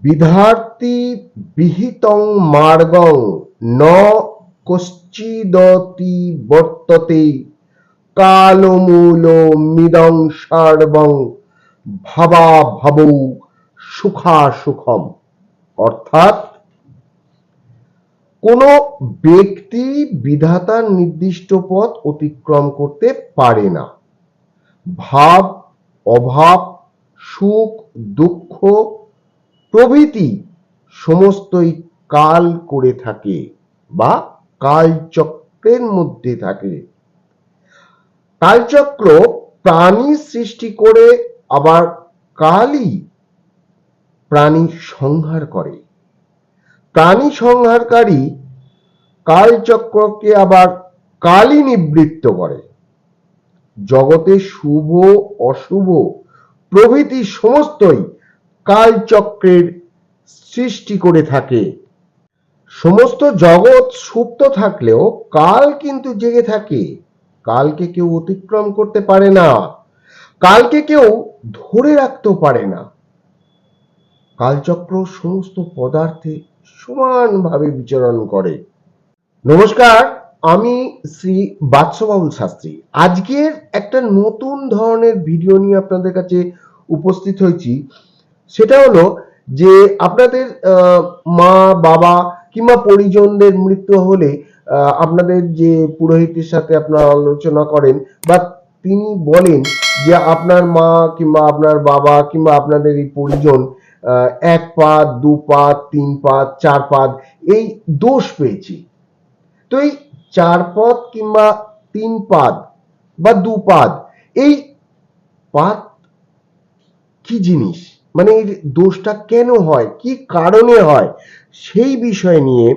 বিধার্তি বিহিতং মার্গং ন কশ্চিদতি বর্ততে কালমূল মিদং সর্বং ভাবা ভাবৌ সুখা সুখম অর্থাৎ কোন ব্যক্তি বিধাতার নির্দিষ্ট পথ অতিক্রম করতে পারে না। ভাব, অভাব, সুখ, দুঃখ প্রভৃতি সমস্তই কাল করে থাকে বা কালচক্রের মধ্যে থাকে। কালচক্র প্রাণী সৃষ্টি করে, আবার কালই প্রাণী সংহার করে। প্রাণী সংহারকারী কালচক্রকে আবার কালই নিবৃত্ত করে। জগতে শুভ, অশুভ, প্রভৃতি সমস্তই কালচক্রের সৃষ্টি করে থাকে। সমস্ত জগৎ সুপ্ত থাকলেও কাল কিন্তু জেগে থাকে। কালকে কেউ অতিক্রম করতে পারে না। কালকে কেউ ধরে রাখতেও পারে না। কালচক্র সমস্ত পদার্থে সমানভাবে বিচরণ করে। নমস্কার, আমি শ্রী বাদশবাবুল শাস্ত্রী। আজকের একটা নতুন ধরনের ভিডিও নিয়ে আপনাদের কাছে উপস্থিত হয়েছি। সেটা হলো যে আপনাদের মা, বাবা কিংবা পরিজনদের মৃত্যু হলে আপনাদের যে পুরোহিতের সাথে আপনারা আলোচনা করেন বা তিনি বলেন যে আপনার মা কিংবা আপনার বাবা কিংবা আপনাদের এই পরিজন এক পাদ দু পাদ তিন পাদ চার পাদ এই দোষ পেয়েছি। তো এই চার পদ কিংবা তিন পাদ বা দু পাদ, এই পাদ কি জিনিস? মানে এর দোষটা কেন হয়? কি কারণে হয়? সেই বিষয় নিয়ে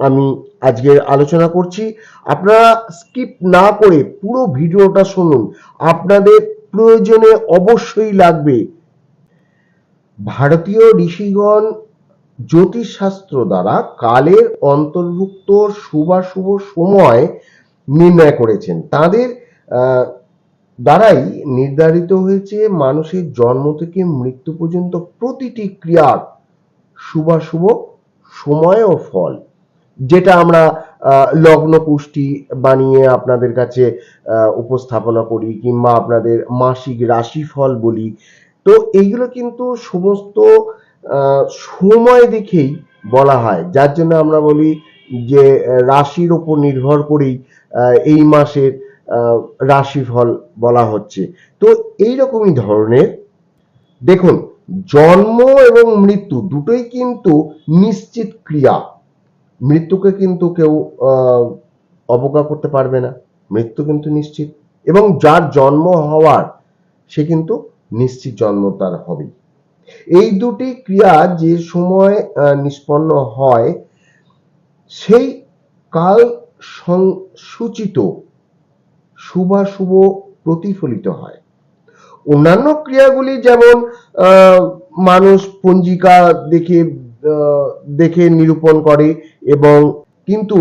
আমি আজকের আলোচনা করছি। আপনারা স্কিপ না করে পুরো ভিডিওটা শুনুন। আপনাদের প্রয়োজনে অবশ্যই লাগবে ভারতীয় ঋষিগণ জ্যোতিষশাস্ত্র দ্বারা কালের অন্তর্ভুক্ত শুভাশুভ সময় নির্ণয় করেছেন। তাদের দ্বারাই নির্ধারিত হয়েছে মানুষের জন্ম থেকে মৃত্যু পর্যন্ত প্রতিটি ক্রিয়ার শুভাশুভ সময় ও ফল, যেটা আমরা লগ্ন পুষ্টি বানিয়ে আপনাদের কাছে উপস্থাপনা করি কিংবা আপনাদের মাসিক রাশিফল বলি। তো এইগুলো কিন্তু সমস্ত সময় দেখেই বলা হয়। যার জন্য আমরা বলি যে রাশির উপর নির্ভর করেই এই মাসের রাশিফল বলা হচ্ছে। তো এই রকমই ধরনের, দেখুন, জন্ম এবং মৃত্যু দুটোই কিন্তু নিশ্চিত ক্রিয়া। মৃত্যুকে কিন্তু কেউ অবজ্ঞা করতে পারবে না। মৃত্যু কিন্তু নিশ্চিত। এবং যার জন্ম হওয়ার, সে কিন্তু নিশ্চিত জন্ম তার হবে এই দুটি ক্রিয়া যে সময় নিষ্পন্ন হয়, সেই কাল সংসূচিত শুভাশুভ প্রতিফলিত হয়। অন্যান্য ক্রিয়াগুলি যেমন মানুষ পঞ্জিকা দেখে দেখে নিরূপণ করে এবং কিন্তু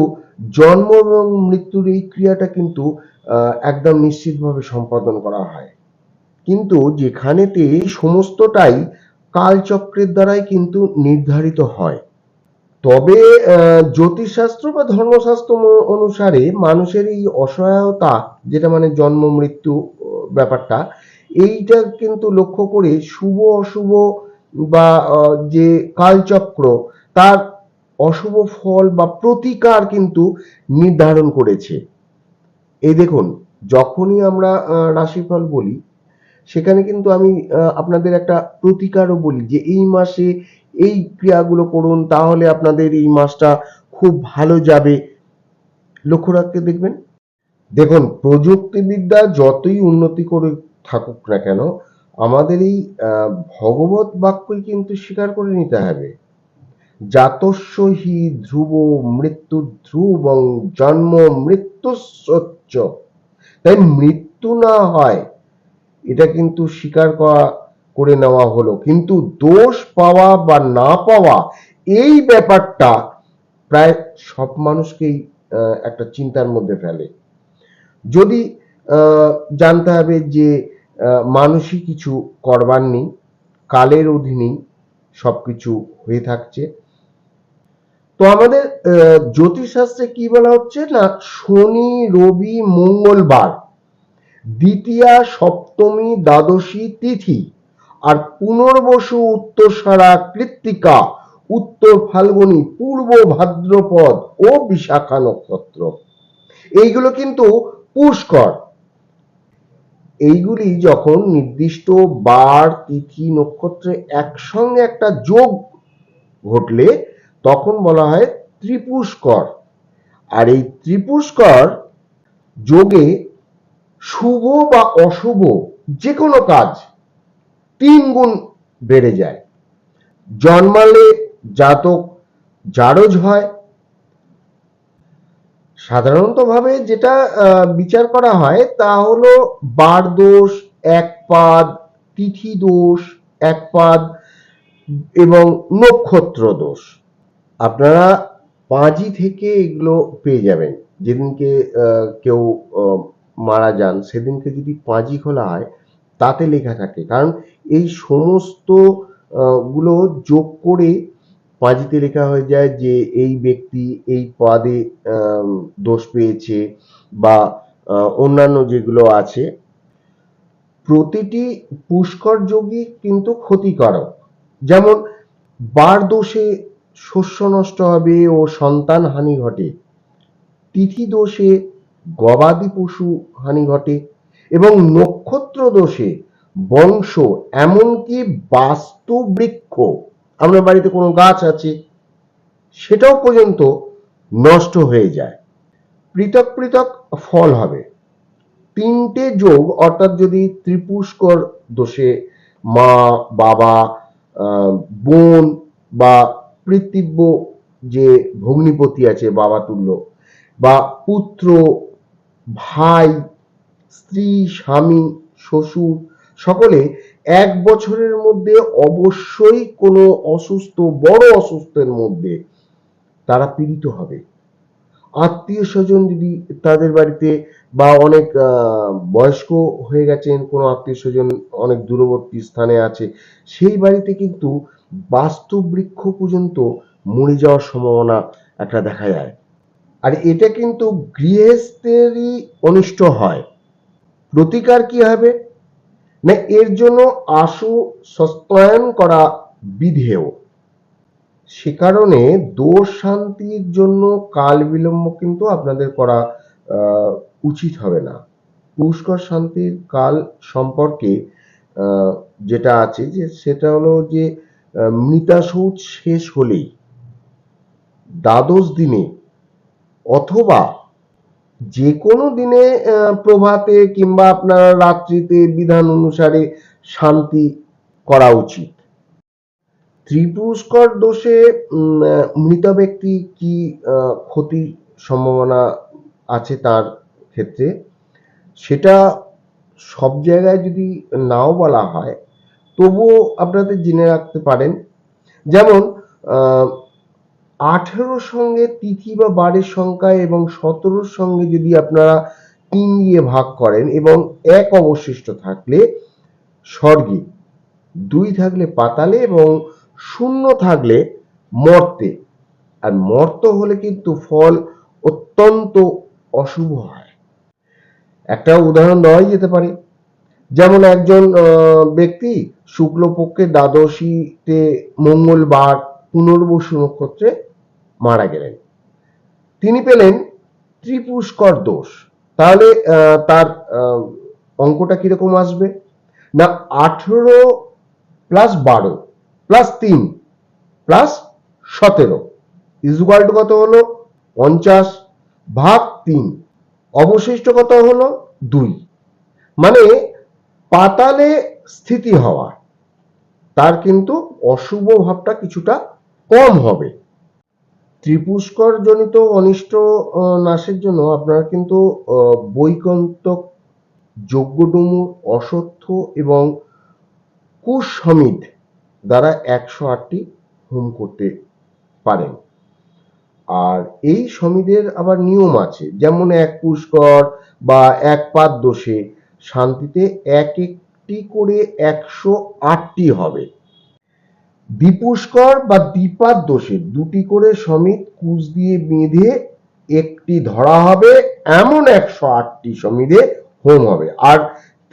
জন্ম এবং মৃত্যুর এই ক্রিয়াটা কিন্তু একদম নিশ্চিতভাবে সম্পাদন করা হয়। কিন্তু যেখানেতে সমস্তটাই কালচক্রের দ্বারাই কিন্তু নির্ধারিত হয়। তবে জ্যোতিষশাস্ত্র বা ধর্মশাস্ত্র অনুসারে মানুষের এই অসহায়তা, যেটা মানে জন্ম, মৃত্যু ব্যাপারটা, এইটা কিন্তু লক্ষ্য করে শুভ, অশুভ বা যে কালচক্র, তার অশুভ ফল বা প্রতিকার কিন্তু নির্ধারণ করেছে। এই দেখুন, যখনই আমরা রাশিফল বলি, সেখানে কিন্তু আমি আপনাদের একটা প্রতিকারও বলি যে, এই মাসে এই ক্রিয়াগুলো করুন, তাহলে আপনাদের এই মাসটা খুব ভালো যাবে। লক্ষ্য রাখতে দেখবেন। দেখুন প্রযুক্তিবিদ্যা যতই উন্নতি করে থাকুক না কেন, আমাদের এই ভগবত বাক্যই কিন্তু স্বীকার করে নিতে হবে। জাতস্য হি ধ্রুব মৃত্যু ধ্রুবং জন্ম মৃত্যু সচ্চ তাই মৃত্যু না হয়, এটা কিন্তু স্বীকার করা করে নেওয়া হলো। কিন্তু দোষ পাওয়া বা না পাওয়া এই ব্যাপারটা প্রায় সব মানুষকেই একটা চিন্তার মধ্যে ফেলে। যদি জানতে হবে যে মানুষই কিছু করবার নেই, কালের অধীনেই সবকিছু হয়ে থাকছে। তো আমাদের জ্যোতিষশাস্ত্রে কি বলা হচ্ছে না, শনি, রবি, মঙ্গলবার, দ্বিতীয়া, সপ্তমী, দ্বাদশী, তিথি আর পুনর্বসু উত্তরসারা কৃত্তিকা, উত্তর ফাল্গুনী, পূর্ব ভাদ্রপদ ও বিশাখা নক্ষত্র এইগুলো কিন্তু পুষ্কর। এইগুলি যখন নির্দিষ্ট বার, তিথি, নক্ষত্রে একসঙ্গে একটা যোগ ঘটলে, তখন বলা হয় ত্রিপুষ্কর। আর এই ত্রিপুষ্কর যোগে শুভ বা অশুভ যে কোনো কাজ তিন গুণ বেড়ে যায়। জন্মালে জাতক জারজ হয়। সাধারণতভাবে যেটা বিচার করা হয় তা হলো বার দোষ একপাদ তিথি দোষ একপাদ এবং নক্ষত্র দোষ। আপনারা পাঁজি থেকে এগুলো পেয়ে যাবেন। যেদিনকে কেউ মারা যান, সেদিনকে যদি পাঁজি খোলা হয়, তাতে লেখা থাকে। কারণ এই সমস্তগুলো যোগ করে পাঁজিতে লেখা হয়ে যায় যে এই ব্যক্তি এই পদে দোষ পেয়েছে বা অন্যান্য যেগুলো আছে, প্রতিটি পুষ্কর যোগই কিন্তু ক্ষতিকারক। যেমন, বার দোষে শস্য নষ্ট হবে ও সন্তান হানি ঘটে, তিথি দোষে গবাদি পশু হানি ঘটে এবং নক্ষত্র দোষে বংশ এমনকি বাস্তু বৃক্ষ আমরা বাড়িতে কোনো গাছ আছে, সেটাও পর্যন্ত নষ্ট হয়ে যায়। পৃথক পৃথক ফল হবে। তিনটে যোগ, অর্থাৎ যদি ত্রিপুষ্কর দোষে মা, বাবা বোন বা পিতৃব্য যে ভগ্নিপতি আছে, বাবা তুল্য, বা পুত্র, ভাই, স্ত্রী, স্বামী, শ্বশুর সকলে এক বছরের মধ্যে অবশ্যই কোনো অসুস্থ, বড় অসুস্থের মধ্যে তারা পীড়িত হবে। আত্মীয় স্বজন যদি তাদের বাড়িতে বা অনেক বয়স্ক হয়ে গেছেন, কোনো আত্মীয় স্বজন অনেক দূরবর্তী স্থানে আছে, সেই বাড়িতে কিন্তু বাস্তু বৃক্ষ পর্যন্ত মরে যাওয়ার সম্ভাবনা একটা দেখা যায়। আর এটা কিন্তু গৃহস্থেরই অনিষ্ট হয়। প্রতিকার কি হবে? না, এর জন্য আশু সস্তায়ন করা বিধেয়। সে কারণে দোষ শান্তির জন্য কাল বিলম্ব কিন্তু আপনাদের করা উচিত হবে না। পুষ্কর শান্তির কাল সম্পর্কে যেটা আছে যে সেটা হলো যে মৃতাশৌচ শেষ হলেই, দ্বাদশ দিনে অথবা যে কোনো দিনে প্রভাতে কিংবা আপনার রাত্রিতে বিধান অনুসারে শান্তি করা উচিত। ত্রিপুষ্কর দোষে মৃত ব্যক্তি কি ক্ষতির সম্ভাবনা আছে তার ক্ষেত্রে? সেটা সব জায়গায় যদি নাও বলা হয়, তবুও আপনাদের জেনে রাখতে পারেন। যেমন আঠেরোর সঙ্গে তিথি বা বারের সংখ্যা এবং সতেরোর সঙ্গে যদি আপনারা তিন দিয়ে ভাগ করেন এবং এক অবশিষ্ট থাকলে স্বর্গে, দুই থাকলে পাতালে এবং শূন্য থাকলে মর্তে। আর মর্ত হলে কিন্তু ফল অত্যন্ত অশুভ হয়। একটা উদাহরণ দেওয়াই যেতে পারে। যেমন একজন ব্যক্তি শুক্লপক্ষে দ্বাদশীতে মঙ্গলবার পুনর্বসু নক্ষত্রে মারা গেলেন। তিনি পেলেন ত্রিপুষ্কর দোষ। তাহলে তার অঙ্কটা কীরকম আসবে? না, আঠেরো প্লাস বারো প্লাস তিন প্লাস সতেরো ইজুকাল কত হলো? পঞ্চাশ ভাগ তিন। অবশিষ্ট কত হলো? দুই। মানে পাতালে স্থিতি হওয়া, তার কিন্তু অশুভ ভাবটা কিছুটা কম হবে। ত্রিপুষ্কর জনিত অনিষ্ট নাশের জন্য আপনারা কিন্তু বৈকন্তক যজ্ঞডুমুর অসত্য এবং কুসমিদ দ্বারা একশো আটটি হোম করতে পারেন। আর এই সমিদের আবার নিয়ম আছে, যেমন এক পুষ্কর বা এক পাদ দোষে শান্তিতে এক একটি করে একশো আটটি হবে। দীপুষ্কর বা দীপার দোষে। দুটি করে সমিত কুচ দিয়ে বেঁধে একটি ধরা হবে, এমন একশো আটটি সমিধে হোম হবে। আর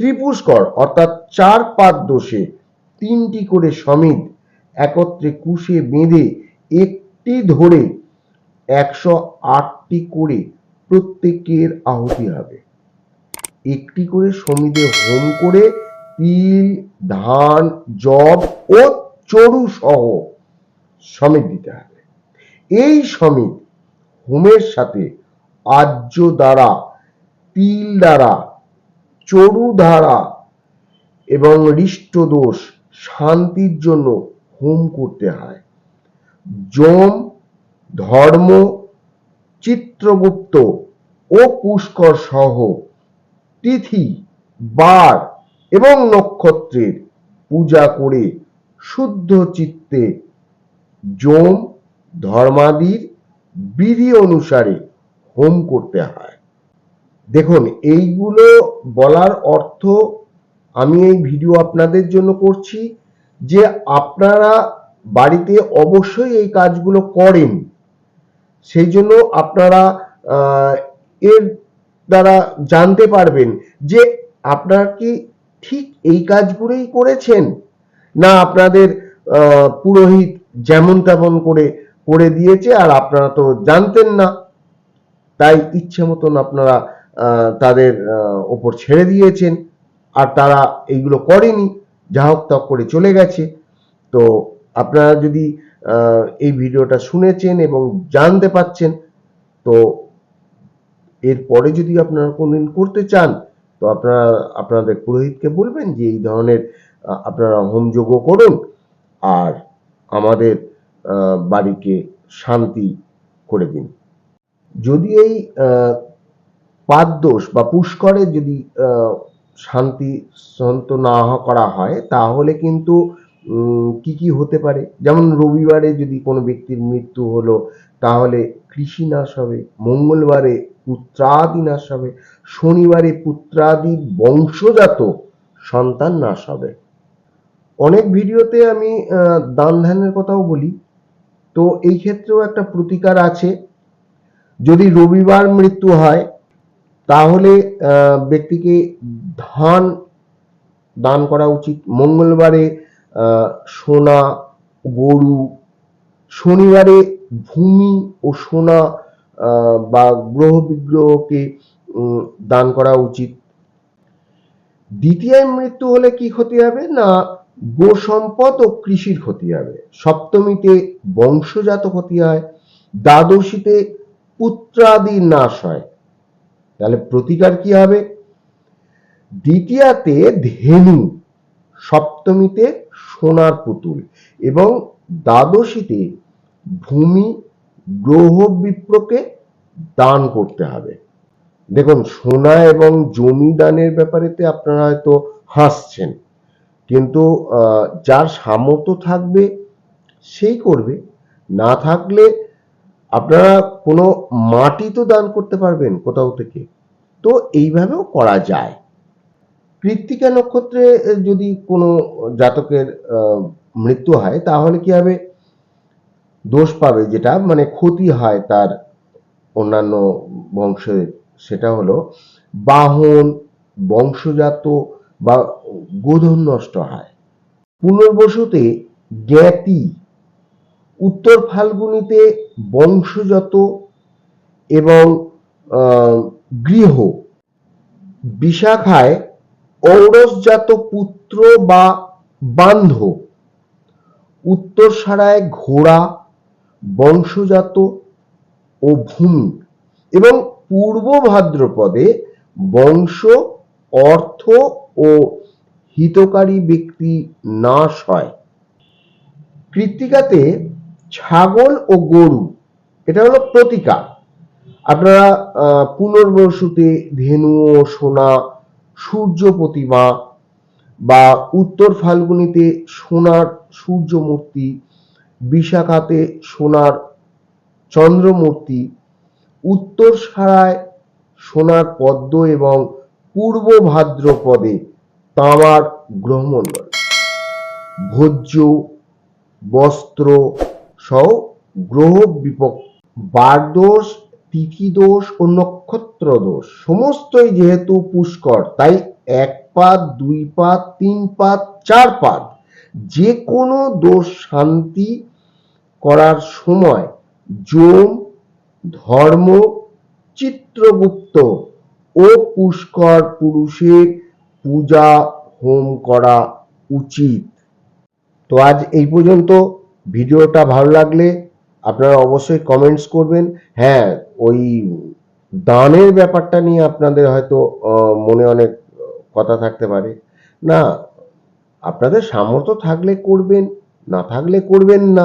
ত্রিপুষ্কর অর্থাৎ চার পাত দোষে, তিনটি করে সমিত একত্রে কুশে বেঁধে একটি ধরে একশো আটটি করে প্রত্যেকের আহুতি হবে। একটি করে সমিধে হোম করে তিল, ধান জব ও চরু সহ সমিত দিতে হবে। এই সমিত হোমের সাথে আর্য দ্বারা, তিল দ্বারা, চরু দ্বারা এবং হৃষ্ট দোষ শান্তির জন্য হোম করতে হয়। যম, ধর্ম, চিত্রগুপ্ত ও পুষ্কর সহ তিথি, বার এবং নক্ষত্রের পূজা করে শুদ্ধ চিত্তে যম, ধর্মাদির, বিধি অনুসারে হোম করতে হয়। দেখুন, এইগুলো বলার অর্থ আমি এই ভিডিও আপনাদের জন্য করছি যে আপনারা বাড়িতে অবশ্যই এই কাজগুলো করেন। সেই জন্য আপনারা এর দ্বারা জানতে পারবেন যে আপনারা কি ঠিক এই কাজগুলোই করেছেন। না আপনাদের পুরোহিত যেমন তেমন করে করে দিয়েছে, আর আপনারা তো জানতেন না। তাই ইচ্ছে মতন আপনারা তাদের ওপর ছেড়ে দিয়েছেন, আর তারা এইগুলো করেনি। যা হোক তা করে চলে গেছে। তো আপনারা যদি এই ভিডিওটা শুনেছেন এবং জানতে পাচ্ছেন তো এরপরে যদি আপনারা কোনদিন করতে চান, তো আপনারা, আপনাদের পুরোহিতকে বলবেন যে এই ধরনের আপনারা হোমযজ্ঞ করুন আর আমাদের বাড়িকে শান্তি করে দিন। যদি এই পাদদোষ বা পুষ্করে যদি শান্তি সন্ত না করা হয়, তাহলে কিন্তু কি কি হতে পারে? যেমন রবিবারে যদি কোনো ব্যক্তির মৃত্যু হলো, তাহলে কৃষি নাশ হবে, মঙ্গলবারে পুত্রাদি নাশ হবে, শনিবারে পুত্রাদি বংশজাত সন্তান নাশ হবে। অনেক ভিডিওতে আমি দান ধ্যানের কথাও বলি। তো এই ক্ষেত্রেও একটা প্রতিকার আছে। যদি রবিবার মৃত্যু হয়, তাহলে ব্যক্তিকে ধান দান করা উচিত। মঙ্গলবারে সোনা, গরু, শনিবারে ভূমি ও সোনা বা গ্রহ বিগ্রহকে দান করা উচিত। দ্বিতীয় মৃত্যু হলে কি ক্ষতি হবে? না গো সম্পদ ও কৃষির ক্ষতি হবে সপ্তমীতে বংশজাত ক্ষতি হয় দ্বাদশীতে পুত্রাদি নাশ হয়। তাহলে প্রতিকার কি হবে? দ্বিতীয়াতে ধেনু, সপ্তমীতে সোনার পুতুল এবং দ্বাদশীতে ভূমি গ্রহ বিপ্রকে দান করতে হবে। দেখুন, সোনা এবং জমি দানের ব্যাপারেতে আপনারা হয়তো হাসছেন। কিন্তু যার সামর্থ্য থাকবে, সেই করবে। না থাকলে আপনারা কোনো মাটি তো দান করতে পারবেন কোথাও থেকে। তো এইভাবেও করা যায়। কৃত্তিকা নক্ষত্রে যদি কোনো জাতকের মৃত্যু হয়, তাহলে কি হবে? দোষ পাবে যেটা মানে ক্ষতি হয় তার অন্যান্য বংশের, সেটা হলো বাহন, বংশজাত বা গোধন নষ্ট হয়। পুনর্বসুতে জ্ঞাতি। উত্তর ফাল্গুনিতে বংশজাত এবং গৃহ। বিশাখায় ঔরসজাত পুত্র বা বান্ধ। উত্তর সারায় ঘোড়া, বংশজাত ও ভূমি এবং পূর্ব ভাদ্রপদে বংশ, অর্থ ও হিতকারী ব্যক্তি নাশ হয়। কৃত্তিকাতে ছাগল ও গরু, এটা হলো প্রতিকার আপনারা পুনর্বসুতে ধেনু ও সোনা, সূর্য প্রতিমা বা উত্তর ফাল্গুনিতে সোনার সূর্য মূর্তি বিশাখাতে সোনার চন্দ্রমূর্তি, উত্তর সারায় সোনার পদ্ম এবং পূর্ব ভাদ্রপদে তামার গ্রহমণ্ডল ভোজ্য, বস্ত্র সহ গ্রহ বিপক বার দোষ তিথি দোষ ও নক্ষত্র দোষ সমস্তই যেহেতু পুষ্কর, তাই এক পাত, দুই পাত, তিন পাত, চার পাত যে কোনো দোষ শান্তি করার সময়, যোম, ধর্ম, চিত্রগুপ্ত ও পুষ্কর পুরুষের পূজা হোম করা উচিত। তো আজ এই পর্যন্ত। ভিডিওটা ভালো লাগলে আপনারা অবশ্যই কমেন্টস করবেন। হ্যাঁ ওই দানের ব্যাপারটা নিয়ে আপনাদের হয়তো মনে অনেক কথা থাকতে পারে। না, আপনাদের সামর্থ্য থাকলে করবেন, না থাকলে করবেন না।